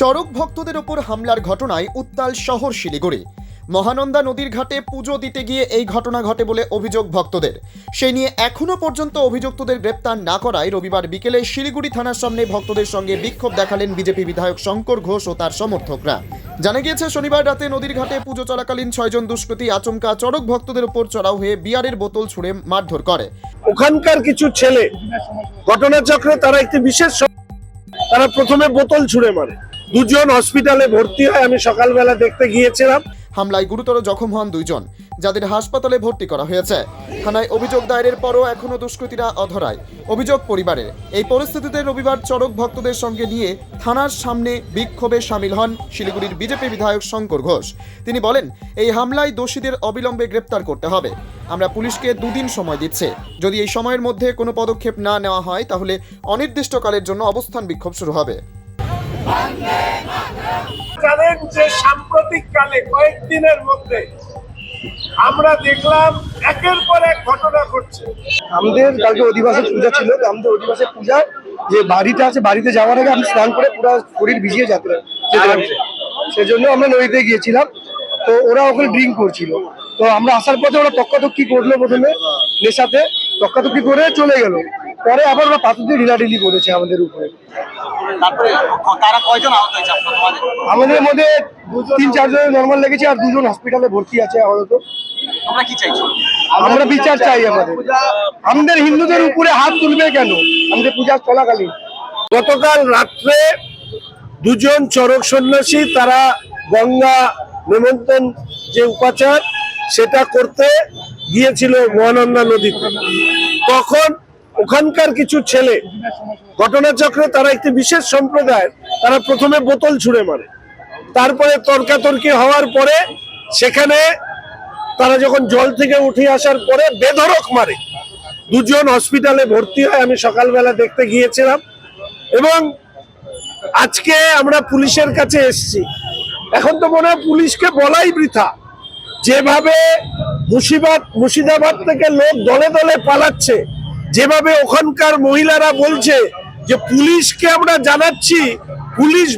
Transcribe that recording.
চড়ক ভক্তদের ওপর হামলার ঘটনায় উত্তাল শহর শিলিগুড়ি। মহানন্দা নদীর ঘাটে পুজো দিতে গিয়ে এই ঘটনা ঘটে বলে অভিযোগ ভক্তদের। সেই নিয়ে এখনও পর্যন্ত অভিযুক্তদের গ্রেপ্তার না করায় রবিবার বিকেলে শিলিগুড়ি থানার সামনে ভক্তদের সঙ্গে বিক্ষোভ দেখালেন বিজেপি বিধায়ক শঙ্কর ঘোষ ও তার সমর্থকরা। জানা গিয়েছে, শনিবার রাতে নদীর ঘাটে পুজো চলাকালীন ছয়জন দুষ্কৃতী আচমকা চড়ক ভক্তদের উপর চড়াও হয়ে বিয়ারের বোতল ছুঁড়ে মারধর করে। ওখানকার কিছু ছেলে, ঘটনাচক্রে তারা একটি বিশেষ তারা প্রথমে বোতল ছুঁড়ে মারে। দুজন হসপিটালে ভর্তি হয়, আমি সকালবেলা দেখতে গিয়েছিলাম। হামলায় গুরুতর জখম হন দুইজন, যাদের হাসপাতালে ভর্তি করা হয়েছে। থানায় অভিযোগ দায়েরের পরও এখনও দুষ্কৃতীরা অধরায়। অভিযোগ পরিবারের এই পরিস্থিতিতে রবিবার চড়ক ভক্তদের সঙ্গে নিয়ে থানার সামনে বিক্ষোভে সামিল হন শিলিগুড়ির বিজেপি বিধায়ক শঙ্কর ঘোষ। তিনি বলেন, এই হামলায় দোষীদের অবিলম্বে গ্রেপ্তার করতে হবে। আমরা পুলিশকে দুদিন সময় দিচ্ছে। যদি এই সময়ের মধ্যে কোনো পদক্ষেপ না নেওয়া হয়, তাহলে অনির্দিষ্টকালের জন্য অবস্থান বিক্ষোভ শুরু হবে। জানেন যে সাম্প্রতিক কালে কয়েকদিনের মধ্যে আমরা দেখলাম একের পর এক ঘটনা ঘটছে। আমাদের কালকে অধিবাসের পূজা ছিল তো আমাদের অধিবাসের পূজা যে বাড়িতে আছে বাড়িতে যাওয়ার আগে আমি স্নান করে পুরো শরীর ভিজিয়ে যেতে যেতে লাগছে সেজন্য আমরা নদীতে গিয়েছিলাম তো ওরা ওখানে ড্রিঙ্ক করছিল। তো আমরা আসার পথে ওরা তক্কাতক্কি করল প্রথমে নেশাতে তক্কাতক্কি করে চলে গেল। পরে আবার ওরা পাথর দিয়ে ঢিলাঢিলি করেছে আমাদের উপরে। আমাদের মধ্যে তিন চারজন নর্মাল লেগেছে আর দুজন হসপিটালে ভর্তি আছে আপাতত। তোমরা কি চাইছো? আমরা বিচার চাই আমাদের। আমাদের হিন্দুদের উপরে হাত তুলবে কেন? আমাদের পূজা চলাকালীন। গতকাল রাত্রে দুজন চরক সন্ন্যাসী তারা গঙ্গা নিমন্ত্রণ যে উপাচার সেটা করতে গিয়েছিল মহানন্দা নদীতে। তখন ওখানকার কিছু ছেলে ঘটনাচক্রে তারা একটি বিশেষ সম্প্রদায় তারা প্রথমে বোতল ছুঁড়ে মারে। তারপরে তর্কাতর্কি হওয়ার পরে সেখানে তারা যখন জল থেকে উঠে আসার পরে বেধরক মারে। দুজন হসপিটালে ভর্তি হয়, আমি সকালবেলা দেখতে গিয়েছিলাম। এবং আজকে আমরা পুলিশের কাছে এসেছি। এখন তো মনে হয় পুলিশকে বলাই বৃথা। যেভাবে মুর্শিদাবাদ মুর্শিদাবাদ থেকে লোক দলে দলে পালাচ্ছে যেভাবে ওখানকার মহিলারা বলছে যে পুলিশকে আমরা জানাচ্ছি পুলিশ